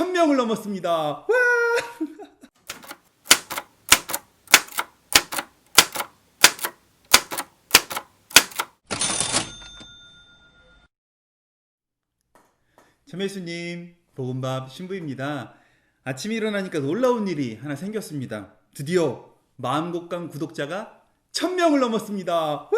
1000명을 넘었습니다. 와! 최매수님, 볶음밥 신부입니다. 아침에 일어나니까 놀라운 일이 하나 생겼습니다. 드디어 마음곡강 구독자가 1000명을 넘었습니다. 와!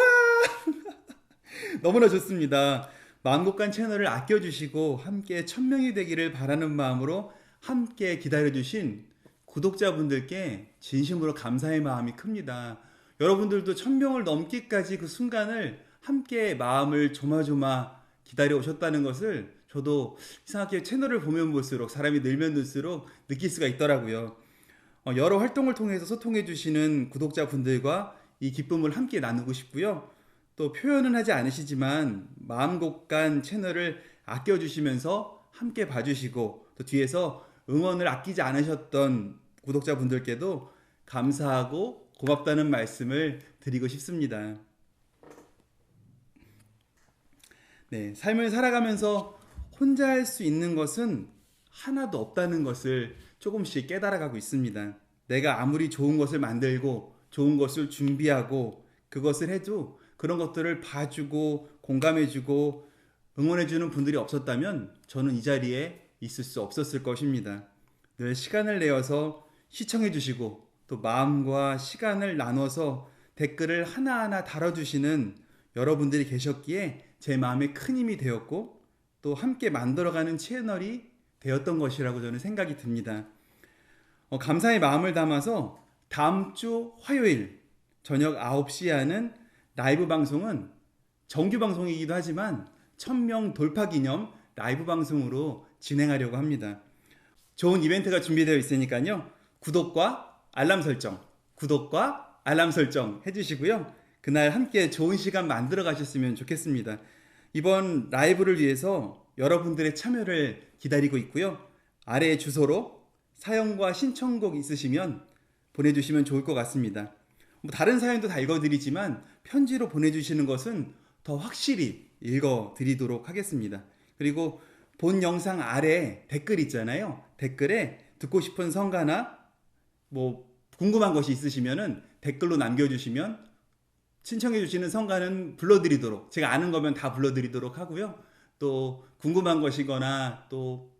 너무나 좋습니다. 마음곡간 채널을 아껴주시고 함께 1000명이 되기를 바라는 마음으로 함께 기다려주신 구독자분들께 진심으로 감사의 마음이 큽니다. 여러분들도 1000명을 넘기까지 그 순간을 함께 마음을 조마조마 기다려 오셨다는 것을 저도 이상하게 채널을 보면 볼수록 사람이 늘면 늘수록 느낄 수가 있더라고요. 어, 여러 활동을 통해서 소통해 주시는 구독자분들과 이 기쁨을 함께 나누고 싶고요. 또 표현은 하지 않으시지만 마음곡간 채널을 아껴주시면서 함께 봐주시고 또 뒤에서 응원을 아끼지 않으셨던 구독자분들께도 감사하고 고맙다는 말씀을 드리고 싶습니다. 네, 삶을 살아가면서 혼자 할 수 있는 것은 하나도 없다는 것을 조금씩 깨달아가고 있습니다. 내가 아무리 좋은 것을 만들고 좋은 것을 준비하고 그것을 해도 그런 것들을 봐주고 공감해주고 응원해주는 분들이 없었다면 저는 이 자리에 있을 수 없었을 것입니다. 늘 시간을 내어서 시청해주시고 또 마음과 시간을 나눠서 댓글을 하나하나 달아주시는 여러분들이 계셨기에 제 마음에 큰 힘이 되었고 또 함께 만들어가는 채널이 되었던 것이라고 저는 생각이 듭니다. 어, 감사의 마음을 담아서 다음 주 화요일 저녁 9시에 하는 라이브 방송은 정규 방송이기도 하지만 1000명 돌파 기념 라이브 방송으로 진행하려고 합니다. 좋은 이벤트가 준비되어 있으니까요. 구독과 알람 설정, 구독과 알람 설정 해주시고요. 그날 함께 좋은 시간 만들어 가셨으면 좋겠습니다. 이번 라이브를 위해서 여러분들의 참여를 기다리고 있고요. 아래 주소로 사연과 신청곡 있으시면 보내주시면 좋을 것 같습니다. 뭐 다른 사연도 다 읽어드리지만 편지로 보내주시는 것은 더 확실히 읽어드리도록 하겠습니다. 그리고 본 영상 아래 댓글 있잖아요. 댓글에 듣고 싶은 성가나 뭐 궁금한 것이 있으시면은 댓글로 남겨주시면 신청해 주시는 성가는 불러드리도록 제가 아는 거면 다 불러드리도록 하고요. 또 궁금한 것이거나 또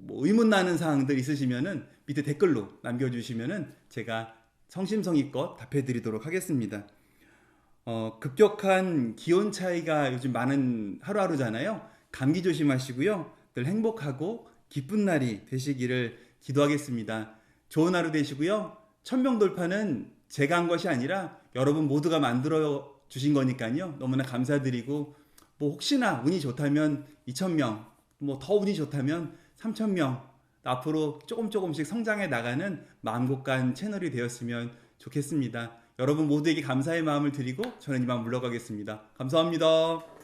뭐 의문 나는 사항들 있으시면은 밑에 댓글로 남겨주시면은 제가 성심성의껏 답해드리도록 하겠습니다. 어, 급격한 기온 차이가 요즘 많은 하루하루잖아요. 감기 조심하시고요. 늘 행복하고 기쁜 날이 되시기를 기도하겠습니다. 좋은 하루 되시고요. 천명 돌파는 제가 한 것이 아니라 여러분 모두가 만들어 주신 거니까요. 너무나 감사드리고 뭐 혹시나 운이 좋다면 2천명, 뭐 더 운이 좋다면 3,000명 앞으로 조금 조금씩 성장해 나가는 마음곡간 채널이 되었으면 좋겠습니다. 여러분 모두에게 감사의 마음을 드리고 저는 이만 물러가겠습니다. 감사합니다.